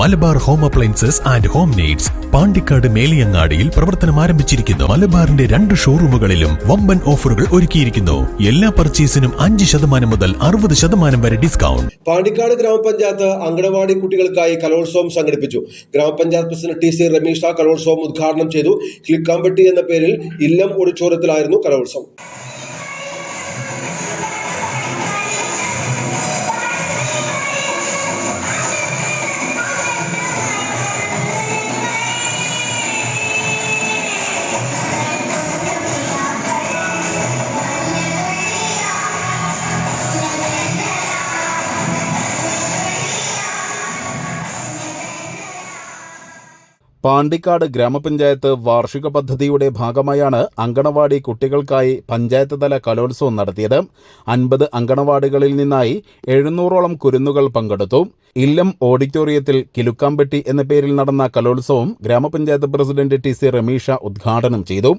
Malabar home appliances and home needs Pandikkad മേലിയങ്ങാടിയിൽ പ്രവർത്തനം ആരംഭിച്ചിരിക്കുന്നു. മലബാറിന്റെ രണ്ട് ഷോറൂമുകളിലും വമ്പൻ ഓഫറുകൾ ഒരുക്കിയിരിക്കുന്നു. എല്ലാ പർച്ചേസിനും അഞ്ച് ശതമാനം മുതൽ അറുപത് ശതമാനം വരെ ഡിസ്കൗണ്ട്. പാണ്ടിക്കാട് ഗ്രാമപഞ്ചായത്ത് അങ്കണവാടി കുട്ടികൾക്കായി കലോത്സവം സംഘടിപ്പിച്ചു. ഗ്രാമപഞ്ചായത്ത് പ്രസിഡന്റ് ടി സി രമീഷ കലോത്സവം ഉദ്ഘാടനം ചെയ്തു. ക്ലിക്കാമ്പട്ടി എന്ന പേരിൽ ഇല്ലം ഓഡിറ്റോറിയത്തിലായിരുന്നു കലോത്സവം. പാണ്ടിക്കാട് ഗ്രാമപഞ്ചായത്ത് വാർഷിക പദ്ധതിയുടെ ഭാഗമായാണ് അങ്കണവാടി കുട്ടികൾക്കായി പഞ്ചായത്ത് തല കലോത്സവം നടത്തിയത്. അൻപത് അങ്കണവാടികളിൽ നിന്നായി എഴുന്നൂറോളം കുരുന്നുകൾ പങ്കെടുത്തു. ഇല്ലം ഓഡിറ്റോറിയത്തിൽ കിലുക്കാമ്പെട്ടി എന്ന പേരിൽ നടന്ന കലോത്സവം ഗ്രാമപഞ്ചായത്ത് പ്രസിഡന്റ് ടി സി രമീഷ ഉദ്ഘാടനം ചെയ്തു.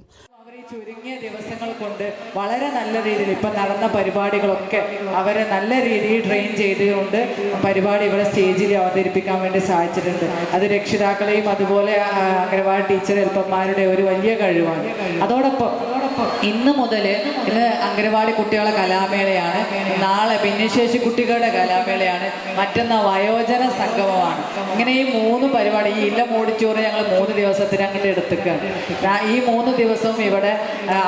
വളരെ നല്ല രീതിയിൽ ഇപ്പം നടന്ന പരിപാടികളൊക്കെ അവരെ നല്ല രീതിയിൽ ട്രെയിൻ ചെയ്തുകൊണ്ട് പരിപാടി ഇവിടെ സ്റ്റേജിൽ അവതരിപ്പിക്കാൻ വേണ്ടി സാധിച്ചിട്ടുണ്ട്. അത് രക്ഷിതാക്കളെയും അതുപോലെ അംഗനവാടി ടീച്ചർ ഹെൽപ്പന്മാരുടെ ഒരു വലിയ കഴിവാണ്. അതോടൊപ്പം ഇന്ന് മുതൽ ഇന്ന് അംഗനവാടി കുട്ടികളെ കലാമേളയാണ്. നാളെ ഭിന്നശേഷി കുട്ടികളുടെ കലാമേളയാണ്. മറ്റന്നാ വയോജന സംഗമമാണ്. ഇങ്ങനെ ഈ മൂന്ന് പരിപാടി ഈ ഇല്ലം മൂടിച്ചോറ് ഞങ്ങൾ മൂന്ന് ദിവസത്തിന് അങ്ങോട്ട് എടുത്തേക്കാണ്. ഈ മൂന്ന് ദിവസവും ഇവിടെ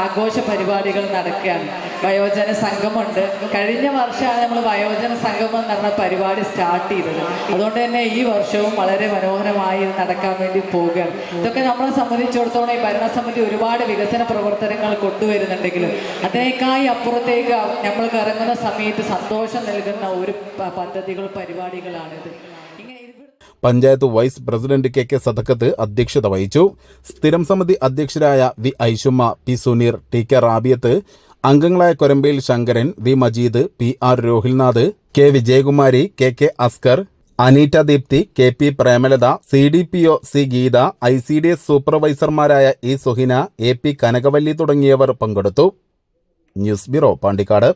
ആഘോഷ പരിപാടികൾ നടക്കുകയാണ്. വയോജന സംഗമമുണ്ട്. കഴിഞ്ഞ വർഷമാണ് നമ്മൾ വയോജന സംഗമം എന്ന് പറഞ്ഞ പരിപാടി സ്റ്റാർട്ട് ചെയ്തത്. അതുകൊണ്ട് തന്നെ ഈ വർഷവും വളരെ മനോഹരമായി നടക്കാൻ വേണ്ടി പോവുകയാണ്. ഇതൊക്കെ നമ്മളെ സംബന്ധിച്ചിടത്തോളം ഈ ഭരണസമിതി ഒരുപാട് വികസന പ്രവർത്തനങ്ങൾ കൊണ്ടുവരുന്നുണ്ടെങ്കിലും അതിനേക്കായി അപ്പുറത്തേക്ക് നമ്മൾ കറങ്ങുന്ന സമയത്ത് സന്തോഷം നൽകുന്ന ഒരു പദ്ധതികൾ പരിപാടികളാണിത്. Panchayat vice president K K Sadakkath അധ്യക്ഷത വഹിച്ചു. സ്ഥിരം സമിതി അധ്യക്ഷരായ V Aishumma P Suneer T K Rabiyath അംഗങ്ങളായ Korambayil Sankaran V Majeed P R Rohilnath K Vijayakumari K K Askar Aneeta Deepthi K P Premalatha C D P O C Geetha I C D S സൂപ്പർവൈസർമാരായ E Suhina A P Kanakavalli തുടങ്ങിയവർ പങ്കെടുത്തു. News bureau Pandikkad.